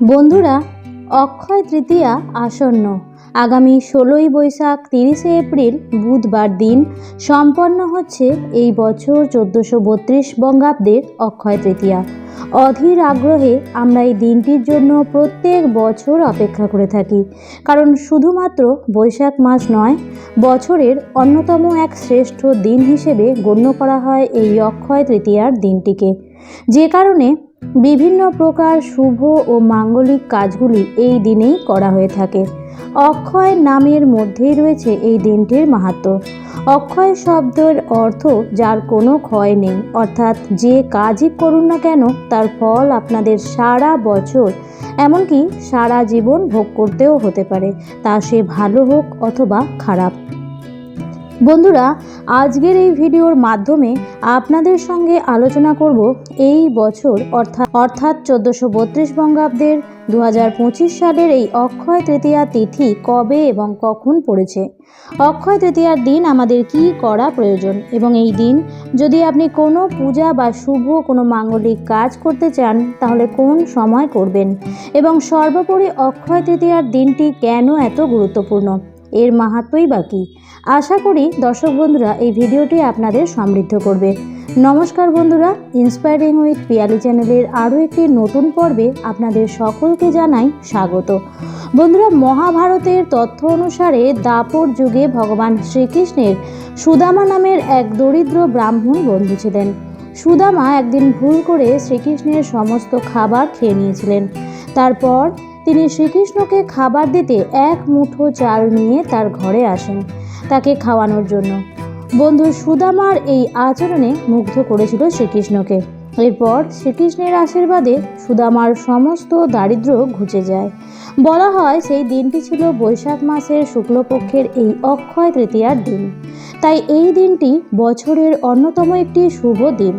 বন্ধুরা, অক্ষয় তৃতীয়া আসন্ন। আগামী ষোলোই বৈশাখ তিরিশে এপ্রিল বুধবার দিন সম্পন্ন হচ্ছে এই বছর চোদ্দোশো বত্রিশ বঙ্গাব্দের অক্ষয় তৃতীয়া। অধীর আগ্রহে আমরা এই দিনটির জন্য প্রত্যেক বছর অপেক্ষা করে থাকি, কারণ শুধুমাত্র বৈশাখ মাস নয়, বছরের অন্যতম এক শ্রেষ্ঠ দিন হিসেবে গণ্য করা হয় এই অক্ষয় তৃতীয়ার দিনটিকে। যে কারণে বিভিন্ন প্রকার শুভ ও মাঙ্গলিক কাজগুলি এই দিনেই করা হয়ে থাকে। অক্ষয় নামের মধ্যেই রয়েছে এই দিনটির মাহাত্ম। অক্ষয় শব্দের অর্থ যার কোনো ক্ষয় নেই, অর্থাৎ যে কাজই করুন না কেন, তার ফল আপনাদের সারা বছর, এমনকি সারা জীবন ভোগ করতেও হতে পারে। তা সে ভালো হোক অথবা খারাপ। বন্ধুরা, আজকের এই ভিডিওর মাধ্যমে আপনাদের সঙ্গে আলোচনা করব এই বছর, অর্থাৎ অর্থাৎ চোদ্দোশো বত্রিশ বঙ্গাব্দের দু হাজার পঁচিশ সালের এই অক্ষয় তৃতীয়া তিথি কবে এবং কখন পড়েছে? অক্ষয় তৃতীয়ার দিন আমাদের কি করা প্রয়োজন? এবং এই দিন যদি আপনি কোনো পূজা বা শুভ কোনো মাঙ্গলিক কাজ করতে চান, তাহলে কোন সময় করবেন? এবং সর্বোপরি অক্ষয় তৃতীয়ার দিনটি কেন এত গুরুত্বপূর্ণ? এর মাহাত্মই বা কী? আশা করি দর্শক বন্ধুরা এই ভিডিওটি আপনাদের সমৃদ্ধ করবে। নমস্কার বন্ধুরা ইন্সপায়ারিং উইথ পিয়ালি চ্যানেলের আরও একটি নতুন পর্বে আপনাদের সকলকে জানাই স্বাগত। বন্ধুরা, মহাভারতের তথ্য অনুসারে দাপর যুগে ভগবান শ্রীকৃষ্ণের সুদামা নামের এক দরিদ্র ব্রাহ্মণ বন্ধু ছিলেন। সুদামা একদিন ভুল করে শ্রীকৃষ্ণের সমস্ত খাবার খেয়ে নিয়েছিলেন। তারপর তিনি শ্রীকৃষ্ণকে খাবার দিতে এক মুঠো চাল নিয়ে তার ঘরে আসেন তাকে খাওয়ানোর জন্য। বন্ধু সুদামার এই আচরণে মুগ্ধ করেছিল শ্রীকৃষ্ণকে। এরপর শ্রীকৃষ্ণের আশীর্বাদে সুদামার সমস্ত দারিদ্র ঘুচে যায়। বলা হয় সেই দিনটি ছিল বৈশাখ মাসের শুক্লপক্ষের এই অক্ষয় তৃতীয়ার দিন। তাই এই দিনটি বছরের অন্যতম একটি শুভ দিন।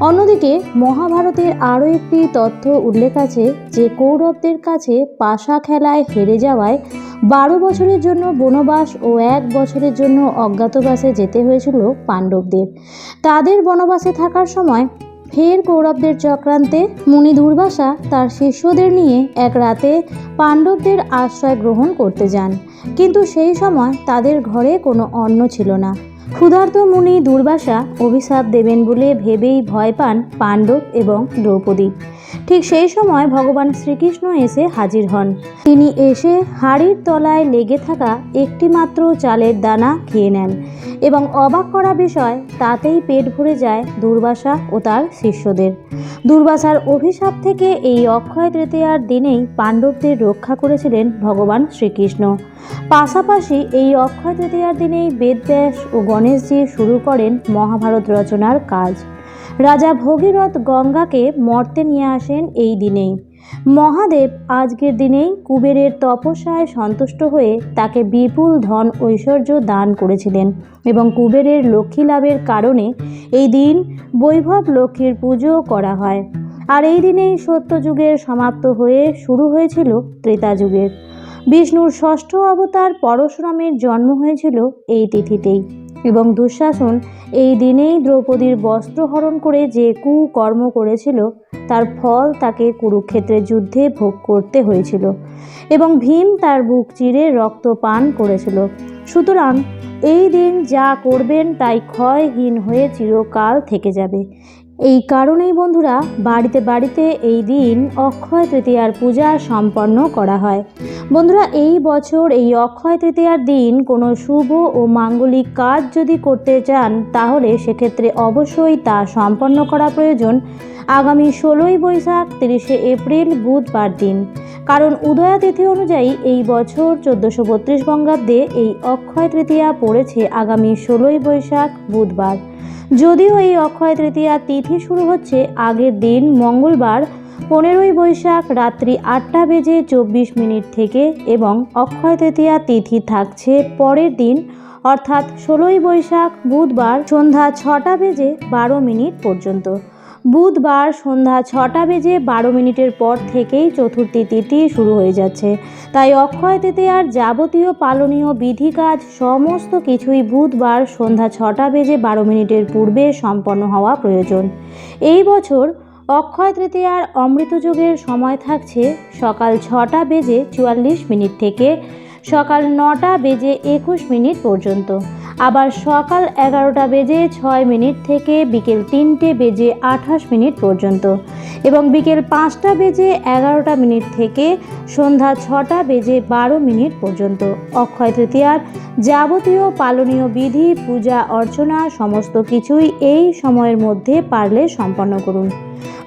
অন্যদিকে, মহাভারতের আরও একটি তথ্য উল্লেখ আছে যে কৌরবদের কাছে পাশা খেলায় হেরে যাওয়ায় বারো বছরের জন্য বনবাস ও এক বছরের জন্য অজ্ঞাতবাসে যেতে হয়েছিল পাণ্ডবদের। তাদের বনবাসে থাকার সময় ফের কৌরবদের চক্রান্তে মুনি দুর্বাসা তার শিষ্যদের নিয়ে এক রাতে পাণ্ডবদের আশ্রয় গ্রহণ করতে যান। কিন্তু সেই সময় তাদের ঘরে কোনো অন্ন ছিল না। ক্ষুধার্ত মুনি দুর্বাসা অভিশাপ দেবেন বলে ভেবেই ভয় পান পাণ্ডব এবং দ্রৌপদী। ঠিক সেই সময় ভগবান শ্রীকৃষ্ণ এসে হাজির হন। তিনি এসে হাড়ির তলায় লেগে থাকা একটি মাত্র চালের দানা খেয়ে নেন এবং অবাক করা বিষয়, তাতেই পেট ভরে যায় দুর্বাসা ও তার শিষ্যদের। দুর্বাসার অভিশাপ থেকে এই অক্ষয় তৃতীয়ার দিনেই পাণ্ডবদের রক্ষা করেছিলেন ভগবান শ্রীকৃষ্ণ। পাশাপাশি এই অক্ষয় তৃতীয়ার দিনেই বেদব্যাস ও গণেশজি শুরু করেন মহাভারত রচনার কাজ। রাজা ভগীরথ গঙ্গাকে মর্তে নিয়ে আসেন এই দিনেই। মহাদেব আজকের দিনেই কুবেরের তপস্যায় সন্তুষ্ট হয়ে তাকে বিপুল ধন ঐশ্বর্য দান করেছিলেন এবং কুবেরের লক্ষ্মী লাভের কারণে এই দিন বৈভব লক্ষ্মীর পুজো করা হয়। আর এই দিনেই সত্যযুগের সমাপ্ত হয়ে শুরু হয়েছিল ত্রেতা যুগের বিষ্ণুর ষষ্ঠ অবতার পরশুরামের জন্ম হয়েছিল এই তিথিতেই। এবং দুঃশাসন, এই দিনেই দ্রৌপদীর বস্ত্রহরণ করে যে কুকর্ম করেছিল, তার ফল তাকে কুরুক্ষেত্রের যুদ্ধে ভোগ করতে হয়েছিল এবং ভীম তার বুক চিরে রক্ত পান করেছিল। সুতরাং এই দিন যা করবেন তাই ক্ষয়হীন হয়ে চিরকাল থেকে যাবে। এই কারণেই বন্ধুরা বাড়িতে বাড়িতে এই দিন অক্ষয় তৃতীয়ার পূজা সম্পন্ন করা হয়। বন্ধুরা, এই বছর এই অক্ষয় তৃতীয়ার দিন কোনো শুভ ও মাঙ্গলিক কাজ যদি করতে চান, তাহলে সেক্ষেত্রে অবশ্যই তা সম্পন্ন করা প্রয়োজন। আগামী ষোলোই বৈশাখ তিরিশে এপ্রিল বুধবার দিন। কারণ উদয়া তিথি অনুযায়ী এই বছর চোদ্দোশো বত্রিশ বঙ্গাব্দে এই অক্ষয় তৃতীয়া পড়েছে আগামী ষোলোই বৈশাখ বুধবার। যদিও এই অক্ষয় তৃতীয়া তিথি শুরু হচ্ছে আগের দিন মঙ্গলবার পনেরোই বৈশাখ রাত্রি আটটা বেজে চব্বিশ মিনিট থেকে এবং অক্ষয় তৃতীয়া তিথি থাকছে পরের দিন, অর্থাৎ ষোলোই বৈশাখ বুধবার সন্ধ্যা ছটা বেজে বারো মিনিট পর্যন্ত। বুধবার সন্ধ্যা ছটা বেজে বারো মিনিটের পর থেকেই চতুর্থী তিথি শুরু হয়ে যাচ্ছে। তাই অক্ষয় তৃতীয়ার যাবতীয় পালনীয় বিধি কাজ সমস্ত কিছুই বুধবার সন্ধ্যা ছটা বেজে বারো মিনিটের পূর্বে সম্পন্ন হওয়া প্রয়োজন। এই বছর অক্ষয় তৃতীয়ার অমৃতযোগের সময় থাকছে সকাল ছটা বেজে চুয়াল্লিশ মিনিট থেকে সকাল নটা বেজে একুশ মিনিট পর্যন্ত। আবার সকাল এগারোটা বেজে ছয় মিনিট থেকে বিকেল তিনটে বেজে আঠাশ মিনিট পর্যন্ত। এবং বিকেল পাঁচটা বেজে এগারোটা মিনিট থেকে সন্ধ্যা ছটা বেজে বারো মিনিট পর্যন্ত। অক্ষয় তৃতীয়ার যাবতীয় পালনীয় বিধি, পূজা, অর্চনা, সমস্ত কিছুই এই সময়ের মধ্যে পারলে সম্পন্ন করুন।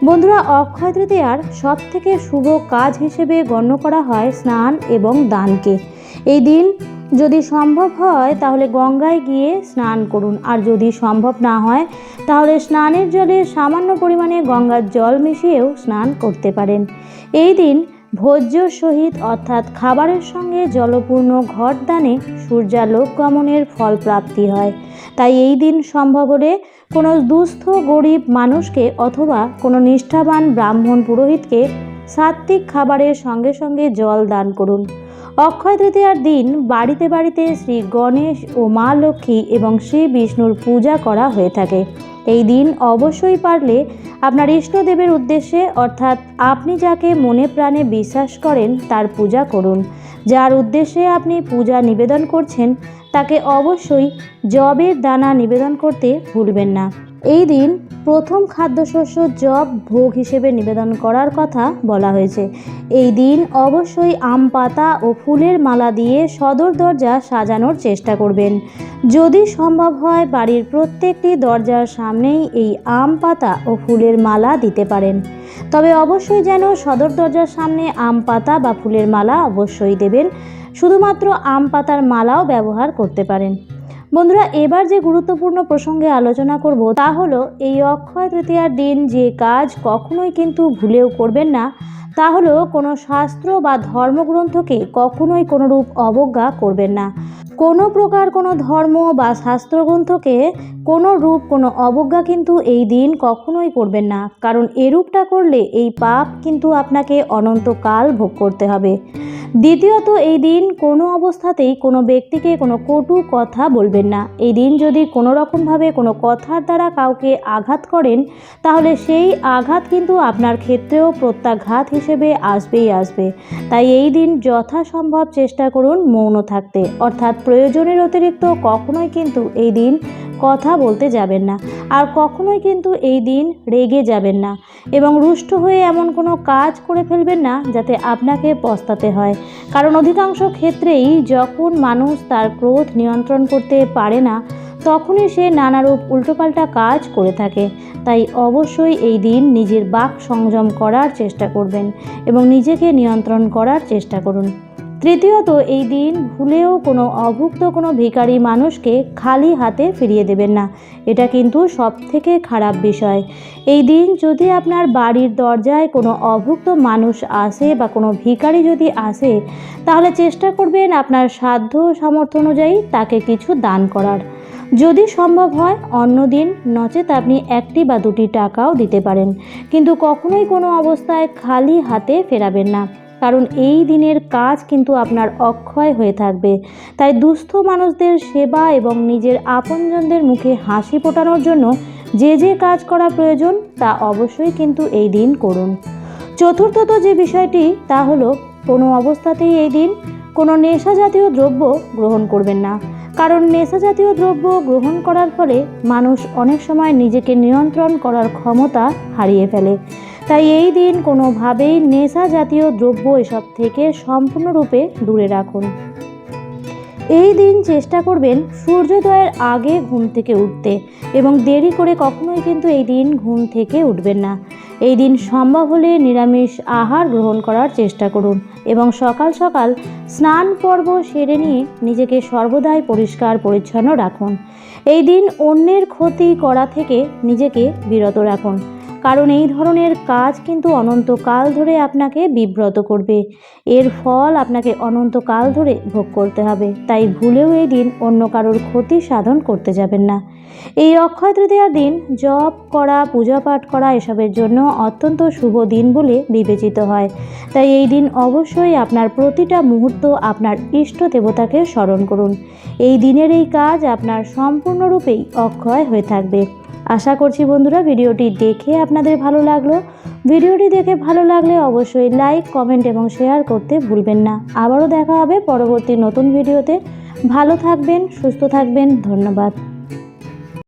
বন্ধুরা, অক্ষয় তৃতীয়ার সব থেকে শুভ কাজ হিসেবে গণ্য করা হয় স্নান এবং দানকে। এই দিন যদি সম্ভব হয়, তাহলে গঙ্গায় গিয়ে স্নান করুন। আর যদি সম্ভব না হয়, তাহলে স্নানের জলে সামান্য পরিমাণে গঙ্গার জল মিশিয়েও স্নান করতে পারেন। এই দিন ভোজ্য সহিত, অর্থাৎ খাবারের সঙ্গে জলপূর্ণ ঘটদানে সূর্যালোক গমনের ফল প্রাপ্তি হয়। তাই এই দিন সম্ভব হলে কোনো দুস্থ, গরিব মানুষকে অথবা কোনো নিষ্ঠাবান ব্রাহ্মণ পুরোহিতকে সাত্ত্বিক খাবারের সঙ্গে সঙ্গে জল দান করুন। অক্ষয় তৃতীয়ার দিন বাড়িতে বাড়িতে শ্রী গণেশ ও মা লক্ষ্মী এবং শ্রী বিষ্ণুর পূজা করা হয়ে থাকে। এই দিন অবশ্যই পারলে আপনার ইষ্টদেবের উদ্দেশ্যে অর্থাৎ আপনি যাকে মনে প্রাণে বিশ্বাস করেন তার পূজা করুন। যার উদ্দেশ্যে আপনি পূজা নিবেদন করছেন, তাকে অবশ্যই জবের দানা নিবেদন করতে ভুলবেন না। এই দিন প্রথম খাদ্যশস্য জব ভোগ হিসেবে নিবেদন করার কথা বলা হয়েছে। এই দিন অবশ্যই আম পাতা ও ফুলের মালা দিয়ে সদর দরজা সাজানোর চেষ্টা করবেন। যদি সম্ভব হয় বাড়ির প্রত্যেকটি দরজার সামনেই এই আম পাতা ও ফুলের মালা দিতে পারেন। তবে অবশ্যই যেন সদর দরজার সামনে আম পাতা বা ফুলের মালা অবশ্যই দেবেন। শুধুমাত্র আম পাতার মালাও ব্যবহার করতে পারেন। বন্ধুরা, এবার যে গুরুত্বপূর্ণ প্রসঙ্গে আলোচনা করব তা হলো, এই অক্ষয় তৃতীয়ার দিন যে কাজ কখনোই কিন্তু ভুলেও করবেন না। তা হলো, কোনো শাস্ত্র বা ধর্মগ্রন্থকে কখনোই কোনোরূপ অবজ্ঞা করবেন না। কোনো প্রকার কোনো ধর্ম বা শাস্ত্রগ্রন্থকে কোনো রূপ, কোনো অবজ্ঞা কিন্তু এই দিন কখনোই করবেন না। কারণ এরূপটা করলে এই পাপ কিন্তু আপনাকে অনন্তকাল ভোগ করতে হবে। দ্বিতীয়ত, এই দিন কোনো অবস্থাতেই কোনো ব্যক্তিকে কোনো কটু কথা বলবেন না। এই দিন যদি কোনো রকমভাবে কোনো কথার দ্বারা কাউকে আঘাত করেন, তাহলে সেই আঘাত কিন্তু আপনার ক্ষেত্রেও প্রত্যাঘাত হিসেবে আসবেই আসবে। তাই এই দিন যথাসম্ভব চেষ্টা করুন মৌন থাকতে। অর্থাৎ প্রয়োজনের অতিরিক্ত কখনোই কিন্তু এই দিন কথা বলতে যাবেন না। আর কখনোই কিন্তু এই দিন রেগে যাবেন না এবং রুষ্ট হয়ে এমন কোনো কাজ করে ফেলবেন না যাতে আপনাকে পস্তাতে হয়। কারণ অধিকাংশ ক্ষেত্রেই যখন মানুষ তার ক্রোধ নিয়ন্ত্রণ করতে পারে না, তখনই সে নানারূপ উল্টোপাল্টা কাজ করে থাকে। তাই অবশ্যই এই দিন নিজের বাক সংযম করার চেষ্টা করবেন এবং নিজেকে নিয়ন্ত্রণ করার চেষ্টা করুন। তৃতীয়ত, এই দিন ভুলেও কোনো অভুক্ত কোনো ভিখারি মানুষকে খালি হাতে ফিরিয়ে দেবেন না। এটা কিন্তু সব থেকে খারাপ বিষয়। এই দিন যদি আপনার বাড়ির দরজায় কোনো অভুক্ত মানুষ আসে বা কোনো ভিখারি যদি আসে, তাহলে চেষ্টা করবেন আপনার সাধ্য সামর্থ্য অনুযায়ী তাকে কিছু দান করার। যদি সম্ভব হয়, অন্য দিন নচেত আপনি একটি বা দুটি টাকাও দিতে পারেন। কিন্তু কখনোই কোনো অবস্থায় খালি হাতে ফেরাবেন না। কারণ এই দিনের কাজ কিন্তু আপনার অক্ষয় হয়ে থাকবে। তাই দুস্থ মানুষদের সেবা এবং নিজের আপনজনদের মুখে হাসি ফোটানোর জন্য যে যে কাজ করা প্রয়োজন, তা অবশ্যই কিন্তু এই দিন করুন। চতুর্থত যে বিষয়টি, তা হলো কোনো অবস্থাতেই এই দিন কোনো নেশা জাতীয় দ্রব্য গ্রহণ করবেন না। কারণ নেশা জাতীয় দ্রব্য গ্রহণ করার ফলে মানুষ অনেক সময় নিজেকে নিয়ন্ত্রণ করার ক্ষমতা হারিয়ে ফেলে। তাই এই দিন কোনোভাবেই নেশা জাতীয় দ্রব্য এসব থেকে সম্পূর্ণরূপে দূরে রাখুন। এই দিন চেষ্টা করবেন সূর্যোদয়ের আগে ঘুম থেকে উঠতে এবং দেরি করে কখনোই কিন্তু এই দিন ঘুম থেকে উঠবেন না। এই দিন সম্ভব হলে নিরামিষ আহার গ্রহণ করার চেষ্টা করুন এবং সকাল সকাল স্নান পর্ব সেরে নিয়ে নিজেকে সর্বদাই পরিষ্কার পরিচ্ছন্ন রাখুন। এই দিন অন্যের ক্ষতি করা থেকে নিজেকে বিরত রাখুন। কারণ এই ধরনের কাজ কিন্তু অনন্তকাল ধরে আপনাকে বিব্রত করবে। এর ফল আপনাকে অনন্তকাল ধরে ভোগ করতে হবে। তাই ভুলেও এই দিন অন্য কারোর ক্ষতি সাধন করতে যাবেন না। এই অক্ষয় তৃতীয়ার দিন জপ করা পূজা পাঠ করা এসবের জন্য অত্যন্ত শুভ দিন বলে বিবেচিত হয়। তাই এই দিন অবশ্যই আপনার প্রতিটা মুহূর্ত আপনার ইষ্ট দেবতাকে স্মরণ করুন। এই দিনের এই কাজ আপনার সম্পূর্ণরূপেই অক্ষয় হয়ে থাকবে। আশা করছি বন্ধুরা ভিডিওটি দেখে আপনাদের ভালো লাগল। ভিডিওটি দেখে ভালো লাগলে অবশ্যই লাইক, কমেন্ট এবং শেয়ার করতে ভুলবেন না। আবারও দেখা হবে পরবর্তী নতুন ভিডিওতে। ভালো থাকবেন, সুস্থ থাকবেন। ধন্যবাদ।